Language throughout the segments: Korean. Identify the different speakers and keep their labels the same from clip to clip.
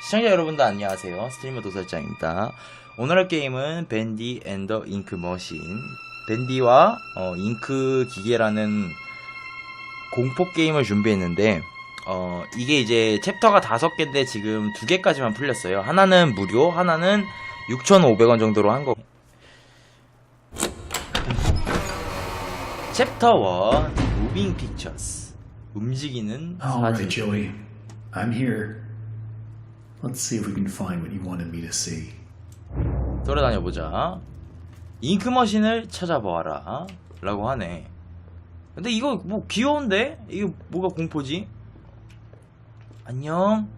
Speaker 1: 시청자 여러분들 안녕하세요. 스트리머 도설장입니다. 오늘 할 게임은 밴디 앤더 잉크 머신. 밴디와 어, 잉크 기계라는 공포 게임을 준비했는데 어, 이게 이제 챕터가 다섯 개인데 지금 두 개까지만 풀렸어요. 하나는 무료, 하나는 6,500원 정도로 한 거. 챕터 1 무빙 픽처스. 움직이는 사진.
Speaker 2: Joey. I'm here. Let's see if we can find what you wanted me to see.
Speaker 1: 돌아다녀 보자. 잉크 머신을 찾아보아라. 라고 하네. 근데 이거 뭐 귀여운데? 이거 뭐가 공포지? 안녕.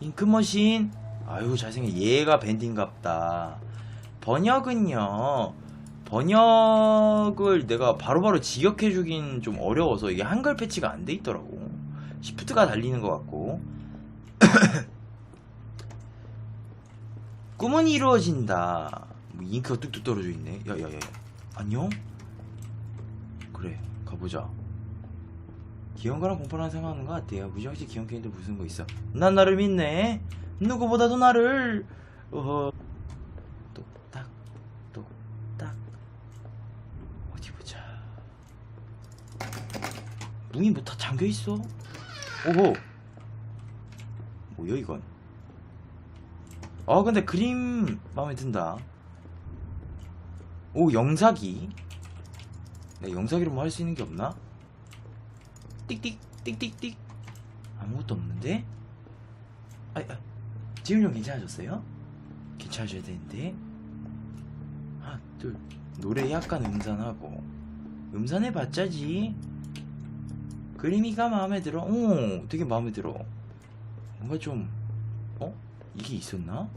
Speaker 1: 잉크 머신. 아유 잘생긴 얘가 밴딩갑다. 번역은요. 번역을 내가 바로바로 직역해 주긴 좀 어려워서 이게 한글 패치가 안 돼 있더라고. 시프트가 달리는 것 같고. 꿈은 이루어진다. 뭐 잉크가 뚝뚝 떨어져 있네. 야야야. 안녕? 그래 가보자. 거랑 공포랑 생각하는 것 같아요. 무지하게 귀여운 게임도 무슨 거 있어. 난 나를 믿네. 누구보다도 나를. 어허. 똑딱 똑딱. 어디 보자. 문이 뭐 다 잠겨 있어? 오호. 뭐야 이건? 아 근데 그림 마음에 든다 오 영사기 내 영사기로 뭐 할 수 있는 게 없나? 띡띡 띡띡띡 아무것도 없는데? 아, 아 지금 형 괜찮아졌어요? 괜찮아져야 되는데 둘 노래 약간 음산하고 음산해봤자지 그림이가 마음에 들어 오 되게 마음에 들어 뭔가 좀 어? 이게 있었나?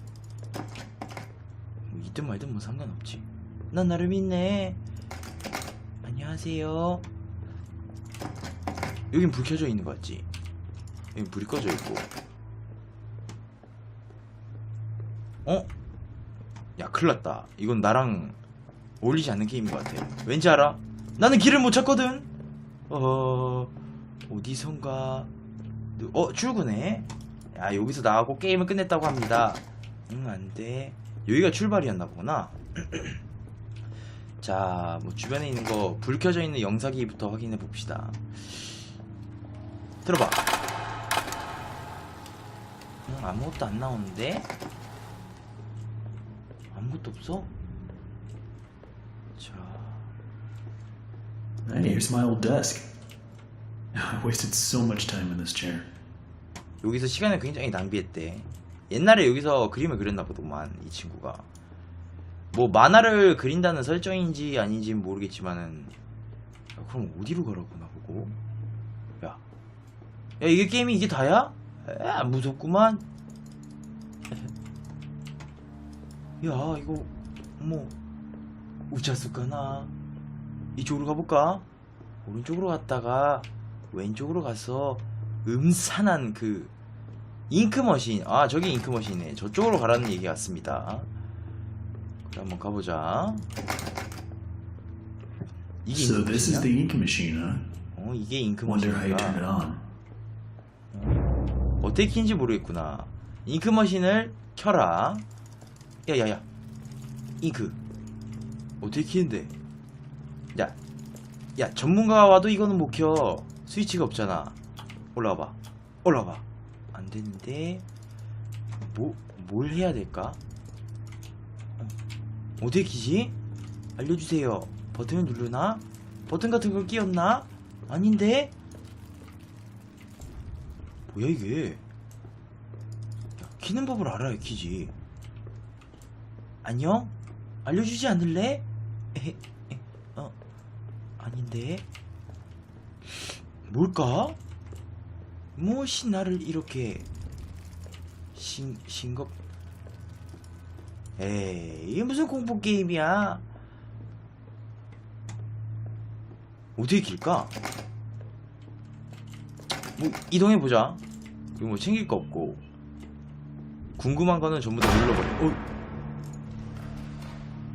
Speaker 1: 뭐 있든 말든 뭐 상관없지. 난 나를 믿네. 안녕하세요. 여긴 불 켜져 있는 거 같지? 여긴 불이 꺼져 있고. 어? 야, 큰일 났다. 이건 나랑 어울리지 않는 게임인 것 같아. 왠지 알아? 나는 길을 못 찾거든? 어, 어디선가. 누- 어, 출구네? 야 여기서 나가고 게임을 끝냈다고 합니다. 응 안돼. 여기가 출발이었나 보구나. 자 뭐 주변에 있는 거 불 켜져 있는 영사기부터 확인해 봅시다. 들어봐. 응, 아무것도 안 나오는데? 아무것도 없어? 자.
Speaker 2: And here's my old desk. I wasted so much time in this chair.
Speaker 1: 여기서 시간을 굉장히 낭비했대. 옛날에 여기서 그림을 그렸나 보더만 이 친구가. 뭐 만화를 그린다는 설정인지 아닌지 는 모르겠지만은 야, 그럼 어디로 가라고 나보고? 야, 야 이게 게임이 이게 다야? 에, 안 무섭구만. 야 이거 뭐 우차스까나 이쪽으로 가볼까? 오른쪽으로 갔다가 왼쪽으로 가서 음산한 그 잉크머신. 아 저기 잉크머신이네. 저쪽으로 가라는 얘기 같습니다. 그래 한번 가보자. 이게
Speaker 2: So this is the ink machine, huh?
Speaker 1: 어 이게 잉크머신이야
Speaker 2: on.
Speaker 1: 어떻게 키는지 모르겠구나. 잉크머신을 켜라. 야야야. 잉크. 어떻게 키는데? 야, 야 전문가가 와도 이거는 못 켜. 스위치가 없잖아 올라와봐. 올라와봐. 안 되는데 뭐 뭘 해야 될까? 어, 어떻게 키지? 알려주세요. 버튼을 누르나? 버튼 같은 걸 끼웠나? 아닌데? 뭐야 이게? 야, 키는 법을 알아야 키지. 안녕? 알려주지 않을래? 어. 아닌데? 뭘까 무엇이 나를 이렇게 신, 신겁 에이 이게 무슨 공포 게임이야 어떻게 길까 뭐 이동해보자 이거 뭐 챙길 거 없고 궁금한 거는 전부 다 눌러버려 어?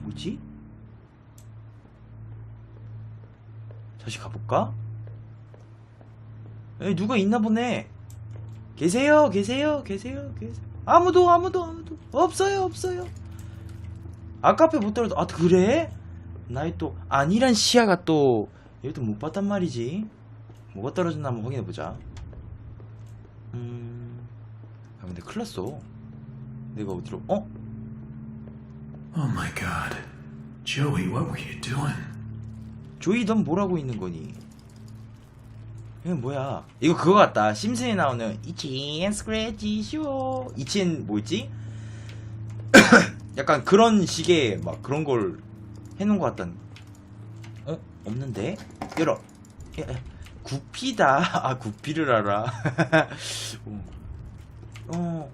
Speaker 1: 뭐지? 다시 가볼까? 에 누가 있나 보네 계세요 계세요 계세요 계세요 아무도 아무도 아무도 없어요 없어요 아까 앞에 못 떨어져 아 그래? 나의 또 아니란 시야가 또 얘도 못 봤단 말이지 뭐가 떨어졌나 한번 확인해보자 음... 아 근데 큰일 났어 내가 어디로 어?
Speaker 2: Oh my god. Joey, what were you doing?
Speaker 1: 조이 넌 뭐라고 있는 거니? 이건 뭐야? 이거 그거 같다. 심슨에 나오는 이치엔 스크래치 쇼. 이치엔 뭐였지? 약간 그런 식의 막 그런 걸 해놓은 것 같단. 어? 없는데? 열어. 야, 야. 구피다. 아 구피를 알아. 어. 어.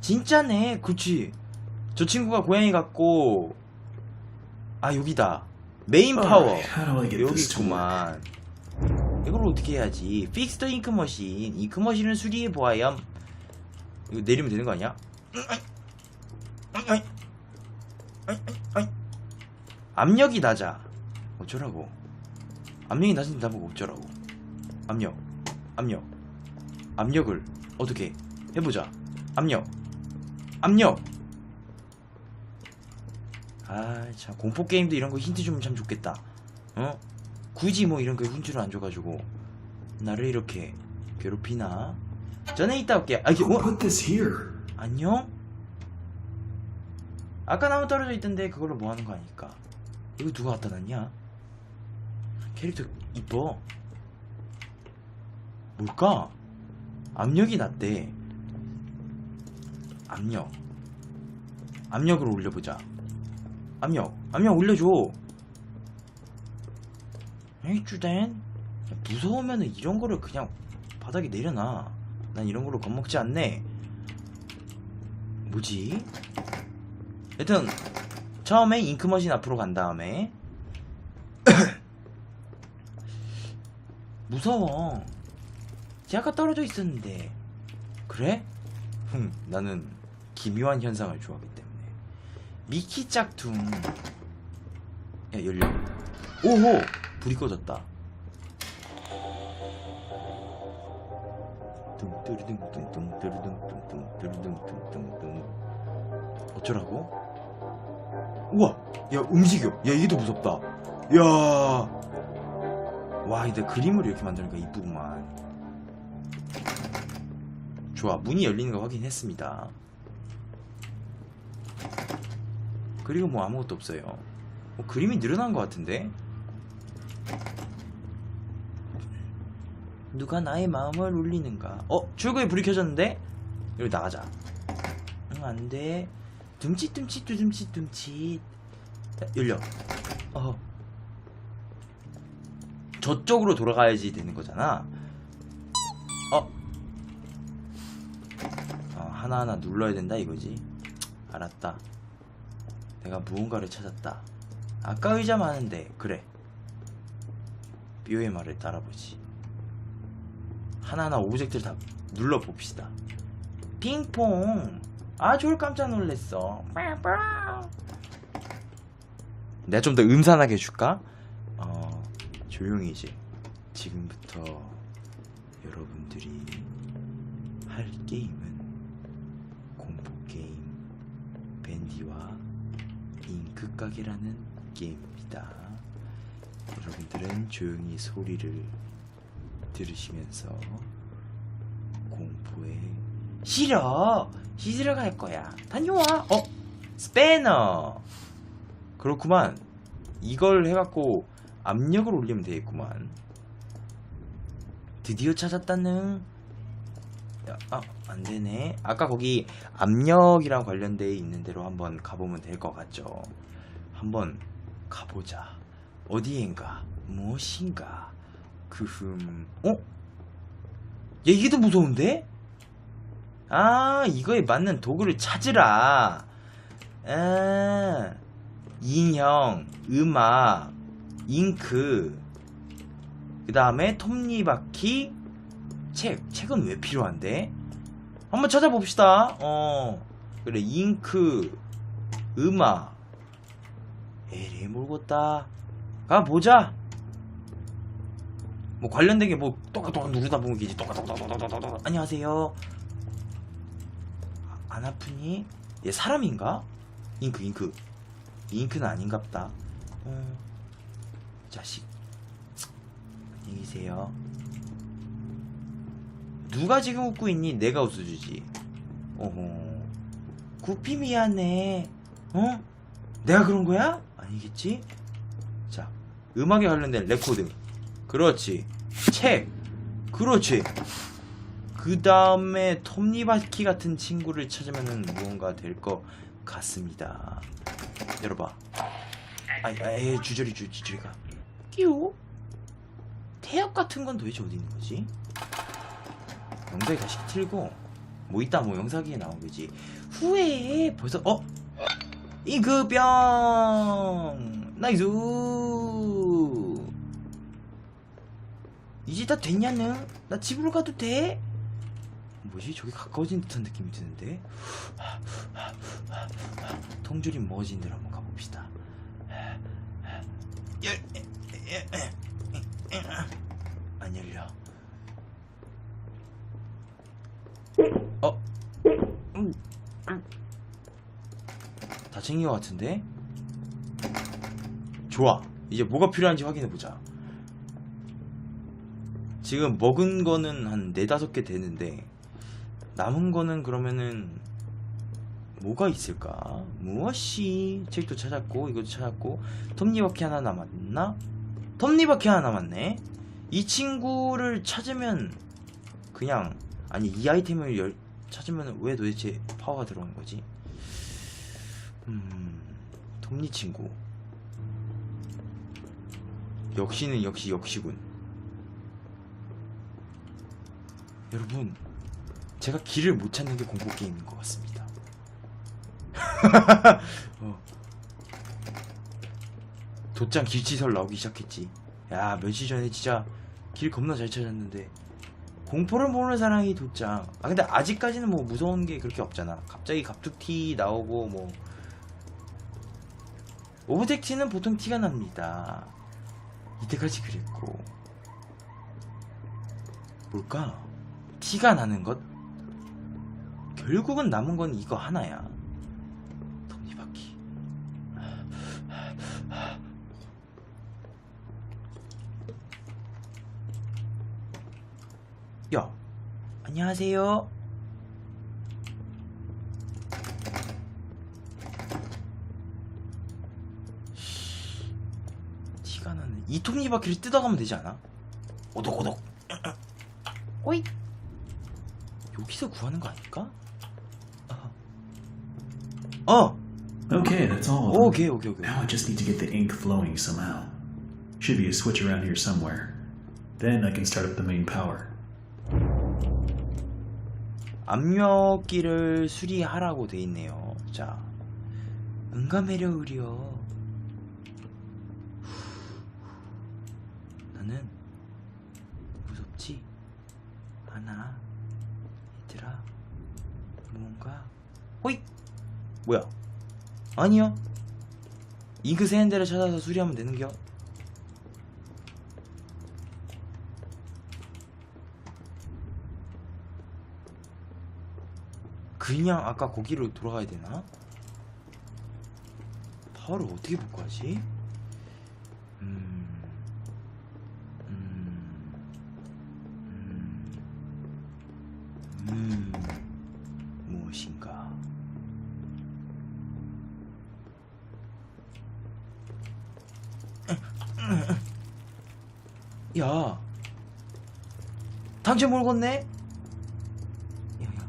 Speaker 1: 진짜네. 그치. 저 친구가 고양이 같고 아 여기다. 메인 파워.
Speaker 2: I get
Speaker 1: 여기? 있구만. 이걸 어떻게 해야지? 픽스 더 잉크 머신. 잉크 머신을 수리해 보아야. 이거 내리면 되는 거 아니야? 압력이 낮아. 어쩌라고? 압력이 낮은 나보고 어쩌라고? 압력, 압력, 압력을 어떻게 해보자. 압력, 압력. 아, 참 공포 게임도 이런 거 힌트 주면 참 좋겠다. 어? 굳이 뭐 이런 거 힌트를 안 줘가지고 나를 이렇게 괴롭히나? 전에 이따 올게. 아, 이게
Speaker 2: Who
Speaker 1: 어?
Speaker 2: put this here?
Speaker 1: 안녕? 아까 나무 떨어져 있던데 그걸로 뭐 하는 거 아닐까? 이거 누가 갖다 놨냐? 캐릭터 이뻐. 뭘까? 압력이 낮대. 압력. 압력을 올려보자. 압력. 압력 올려줘. 쭈댄. 무서우면은 이런 거를 그냥 바닥에 내려놔. 난 이런 걸로 겁먹지 않네. 뭐지? 일단 처음에 잉크머신 앞으로 간 다음에 무서워 쟤 아까 떨어져 있었는데 그래? 흠 나는 기묘한 현상을 좋아하기 때문에 미키 짝퉁 야 열려 오호 불이 꺼졌다. 뚱뚜르둥뚱뚱뚜르둥뚱뚱뚜르둥뚱뚱뚱 어쩌라고? 우와! 야 움직여! 야 이게 더 무섭다. 야와 근데 그림을 이렇게 만드니까 이쁘구만. 좋아 문이 열리는 거 확인했습니다. 그리고 뭐 아무것도 없어요. 뭐 그림이 늘어난 것 같은데 누가 나의 마음을 울리는가? 어 출구에 불이 켜졌는데? 여기 나가자. 응 안 돼. 둠칫둠칫 두둠칫둠칫. 야, 열려. 어. 저쪽으로 돌아가야지 되는 거잖아. 어? 어 하나하나 눌러야 된다 이거지. 알았다. 내가 무언가를 찾았다. 아까 의자 많은데 그래. 삐오의 말을 따라보지 하나하나 오브젝트를 다 눌러 봅시다. 핑퐁. 아 졸 깜짝 놀랬어. 내가 좀 더 음산하게 해줄까? 어 조용히 이제 지금부터 여러분들이 할 게임은 공포 게임 밴디와 잉크 가게라는 게임입니다. 여러분들은 조용히 소리를 들으시면서 공포에 싫어. 씻으러 갈 거야. 다녀와. 어? 스패너. 그렇구만. 이걸 해갖고 압력을 올리면 되겠구만. 드디어 찾았다는. 야, 아 안되네. 아까 거기 압력이랑 관련돼 있는 대로 한번 가보면 될 것 같죠? 한번 가보자. 어디엔가? 무엇인가 그흠. 어? 야 이게 더 무서운데? 아 이거에 맞는 도구를 찾으라. 아 인형 음악 잉크 그 다음에 톱니바퀴 책. 책은 왜 필요한데? 한번 찾아봅시다. 어 그래 잉크 음악. 에레 모르겠다. 가보자 뭐 관련된 게뭐 똑똑똑 누르다 보면 이제 똑똑똑똑똑똑 안녕하세요 아, 안 아프니? 얘 사람인가? 잉크 잉크 잉크는 아닌갑다 어, 자식 안녕히 계세요 누가 지금 웃고 있니? 내가 웃어주지 어허 구피 미안해 어? 내가 그런 거야? 아니겠지? 자 음악에 관련된 레코드 그렇지. 책. 그렇지. 그 다음에 톱니바퀴 같은 친구를 찾으면 무언가 될 것 같습니다. 열어봐. 아이 아이 주저리 주 주저리가. 끼우? 태엽 같은 건 도대체 어디 있는 거지? 영상이 다시 틀고 뭐 있다 뭐 영상에 나온 거지. 후에 벌써 어? 이급병 나이스 이제 다 됐냐는 나 집으로 가도 돼? 뭐지 저기 가까워진 듯한 느낌이 드는데 통줄이 머진 대로 한번 가봅시다 열- 안 열려 어? 음, 음. 다 챙긴 것 같은데? 좋아. 이제 뭐가 필요한지 확인해보자. 지금 먹은 거는 한 네다섯 개 되는데, 남은 거는 그러면은, 뭐가 있을까? 무엇이? 책도 찾았고, 이것도 찾았고, 톱니바퀴 하나 남았나? 톱니바퀴 하나 남았네? 이 친구를 찾으면, 그냥, 아니, 이 아이템을 열, 찾으면 왜 도대체 파워가 들어오는 거지? 음, 톱니 친구. 역시는 역시 역시군. 여러분, 제가 길을 못 찾는 게 공포 게임인 것 같습니다. 어. 도장 길치설 나오기 시작했지. 야, 며칠 전에 진짜 길 겁나 잘 찾았는데 공포를 모르는 사람이 도장. 아 근데 아직까지는 뭐 무서운 게 그렇게 없잖아. 갑자기 갑툭튀 나오고 뭐 오브젝트는 보통 티가 납니다. 이때까지 그랬고 뭘까? 티가 나는 것? 결국은 남은 건 이거 하나야. 톱니바퀴. 야, 안녕하세요. 티가 나네. 이 톱니바퀴를 뜯어가면 되지 않아? 오독오독. 오이. 여기서 구하는 거 아닐까? 아. 어.
Speaker 2: Okay, that's all. of them.
Speaker 1: 오케이 오케이 오케이.
Speaker 2: Now I just need to get the ink flowing somehow. Should be a switch around here somewhere. Then I can start up the main power.
Speaker 1: 압력기를 수리하라고 돼 있네요. 자, 응감해려 의려. 나는 무섭지 않아, 얘들아. 뭔가 호잇. 뭐야? 아니요. 새는 데를 찾아서 수리하면 되는겨. 그냥 아까 거기로 돌아가야 되나? 파워를 어떻게 복구하지? 음, 음, 야, 당신 몰궜네? 야, 야.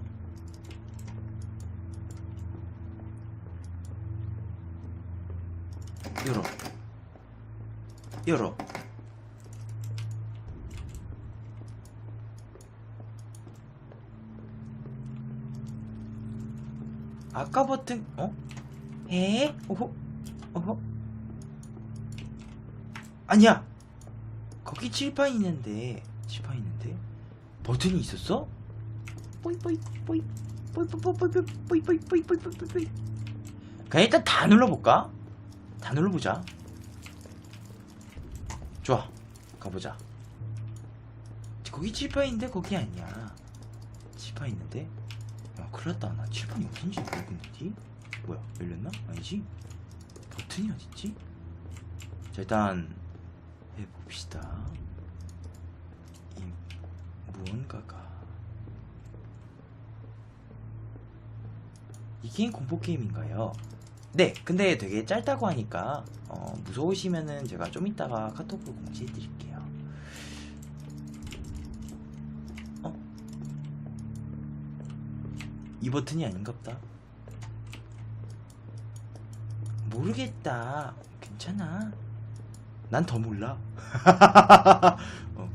Speaker 1: 열어. 열어. 아까 버튼, 어? 에? 어허? 어허? 아니야! 거기 칠판 있는데, 칠판 있는데? 버튼이 있었어? 뿌이, 뿌이, 뿌이, 뿌이, 뿌이, 뿌이, 뿌이, 뿌이, 뿌이, 뿌이, 뿌이, 뿌이. 그냥 일단 다 눌러볼까? 다 눌러보자. 좋아. 가보자. 거기 칠판 있는데 거기 아니야 칠판 있는데 야 큰일났다 나 칠판이 어딘지 모르겠는데 뭐야 열렸나? 아니지 버튼이 어딨지? 자 일단 해봅시다. 이 무언가가. 이 게임 공포 게임인가요? 네 근데 되게 짧다고 하니까 어, 무서우시면은 제가 좀 이따가 카톡으로 공지해 드릴게요. 어? 이 버튼이 아닌갑다. 모르겠다. 괜찮아 난 더 몰라. 어.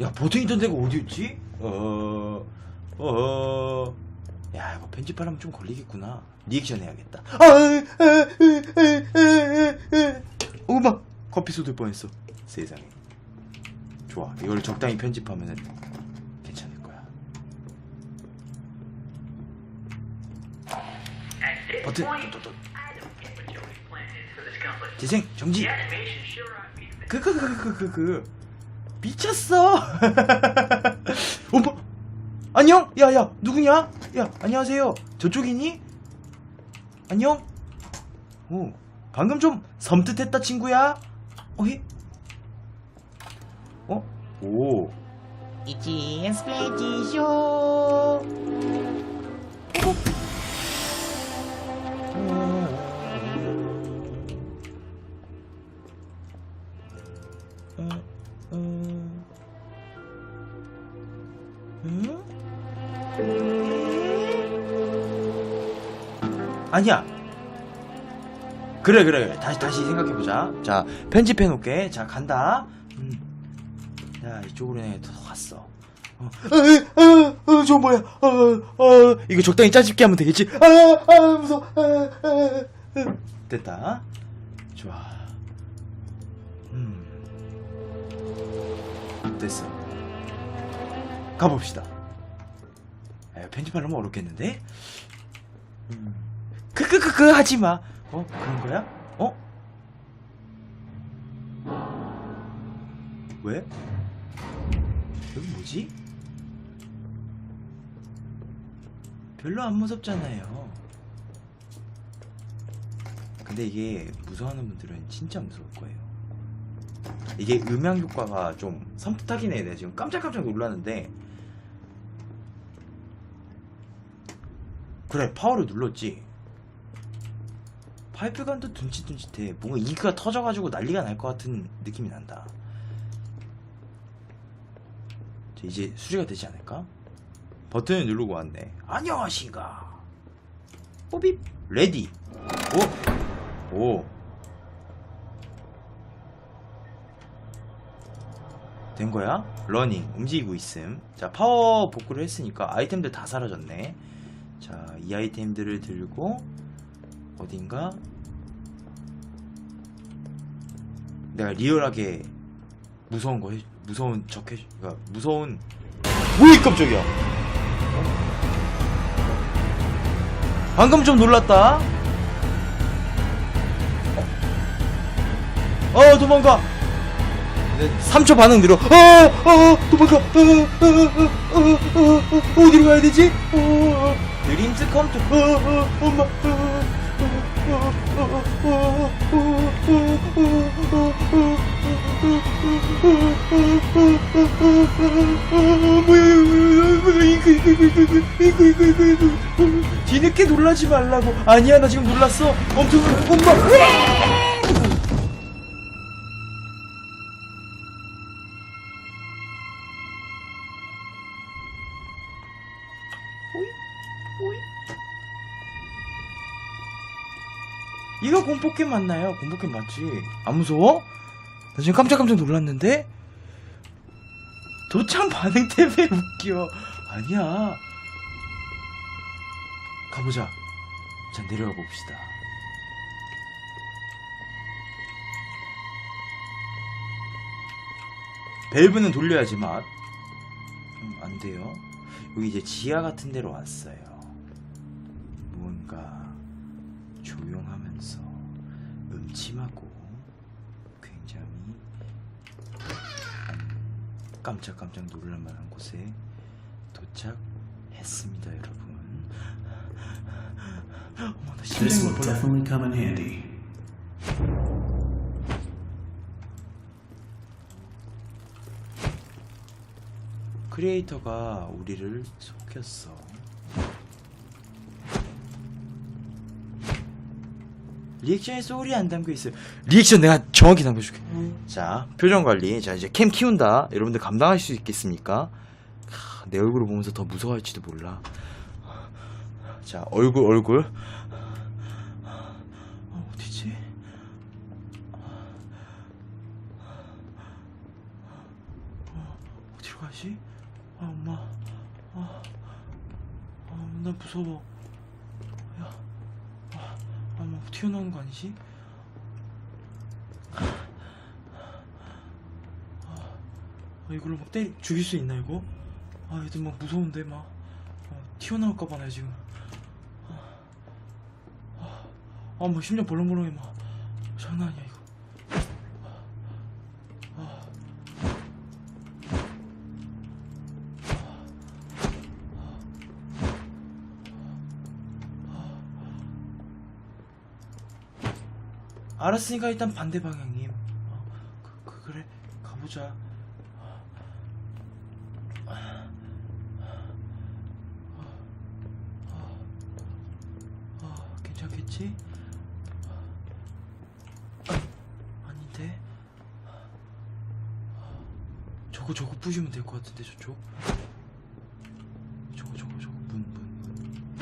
Speaker 1: 야 버튼 있던 데가 어디였지? 어... 어... 야 이거 편집하려면 좀 걸리겠구나. 리액션 해야겠다. 어마 커피 쏟을 뻔했어. 세상에. 좋아 이걸 적당히 편집하면은 괜찮을 거야. 버튼.
Speaker 3: point,
Speaker 1: 또, 또, 또. 재생 정지.
Speaker 3: fixed.
Speaker 1: 그그 그 그 그 그. 미쳤어. 어머 안녕? 야야 누구냐? 야 안녕하세요. 저쪽이니? 안녕? 오 방금 좀 섬뜩했다 친구야. 어이? 어오. 이지 스플 아니야. 그래 그래 그래. 다시 다시 생각해 보자. 자 편집해 놓게. 자 간다. 음. 자 이쪽으로 내더 갔어. 어, 어, 어, 어, 저 뭐야? 어, 어, 이거 적당히 짜집게 하면 되겠지? 아, 아, 무서워. 아, 아, 아. 됐다. 좋아. 음. 됐어. 가봅시다. 에, 편집하려면 어렵겠는데? 음. 크크크크 하지 마. 어 그런 거야? 어? 왜? 여기 뭐지? 별로 안 무섭잖아요. 근데 이게 무서워하는 분들은 진짜 무서울 거예요. 이게 음향 효과가 좀 섬뜩하긴 해. 내가 지금 깜짝깜짝 놀랐는데. 그래, 파워를 눌렀지. 파이프간도 둔칫둔칫해. 뭔가 잉크가 터져가지고 난리가 날 것 같은 느낌이 난다. 자, 이제 수리가 되지 않을까? 버튼을 누르고 왔네. 안녕하신가. 뽀빕. 레디. 오. 오. 된 거야? 러닝 움직이고 있음 자 파워 복구를 했으니까 아이템들 다 사라졌네 자 이 아이템들을 들고 어딘가 내가 리얼하게 무서운 거 해, 무서운 척 해, 그러니까 무서운 오이 깜짝이야 방금 좀 놀랐다 어, 어 도망가 3초 반응 느려. 어, 어, 도망가. 어, 어, 어, 어, 어, 어, 어디로 가야 되지? 어, 어, 드림즈 컴투. 어, 어, 엄마. 어, 어, 어, 어, 어, 어, 뒤늦게 놀라지 말라고. 아니야, 나 지금 놀랐어. 엄청, 엄마. 오이? 오이? 이거 공포캠 맞나요? 공포캠 맞지? 안 무서워? 나 지금 깜짝깜짝 놀랐는데? 도참 반응 때문에 웃겨. 아니야. 가보자. 자, 내려가 봅시다. 밸브는 돌려야지만. 음, 안 돼요. 여기 이제 지하 같은 데로 왔어요. 뭔가 음 침하고 굉장히 깜짝깜짝 놀랄만한 곳에 도착했습니다, 여러분. 어머, 나
Speaker 2: This will definitely come in handy.
Speaker 1: 크리에이터가 우리를 속였어. 리액션에 소울이 안 담겨 있어요. 리액션 내가 정확히 담겨줄게. 자, 표정 관리. 자, 이제 캠 키운다. 여러분들 감당할 수 있겠습니까? 하, 내 얼굴을 보면서 더 무서워할지도 몰라. 자, 얼굴, 얼굴. 어, 어디지? 어, 어디로 가지? 아, 엄마. 아, 아, 나 무서워. 야, 튀어나오는 거 아니지? 아, 이걸로 막 때리 죽일 수 있나 이거? 아, 얘들 막 무서운데 막 아, 튀어나올까봐 나 지금. 아, 아, 뭐 심장 벌렁벌렁해 막 장난 아니야 이거. 알았으니까 일단 반대 방향님. 어, 그, 그, 그래 가보자. 어, 괜찮겠지? 아, 아닌데. 저거 저거 부시면 될 것 같은데 저쪽. 저거 저거 저거 문 문 문.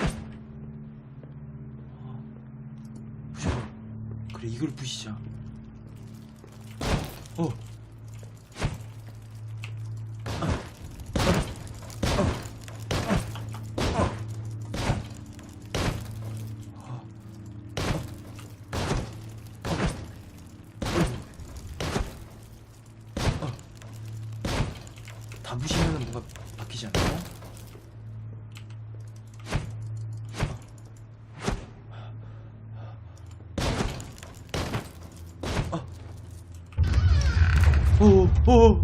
Speaker 1: 어, 부셔봐. 그래 이걸 부시자. 어. 다 부시면 뭔가 바뀌지 않나요? 어,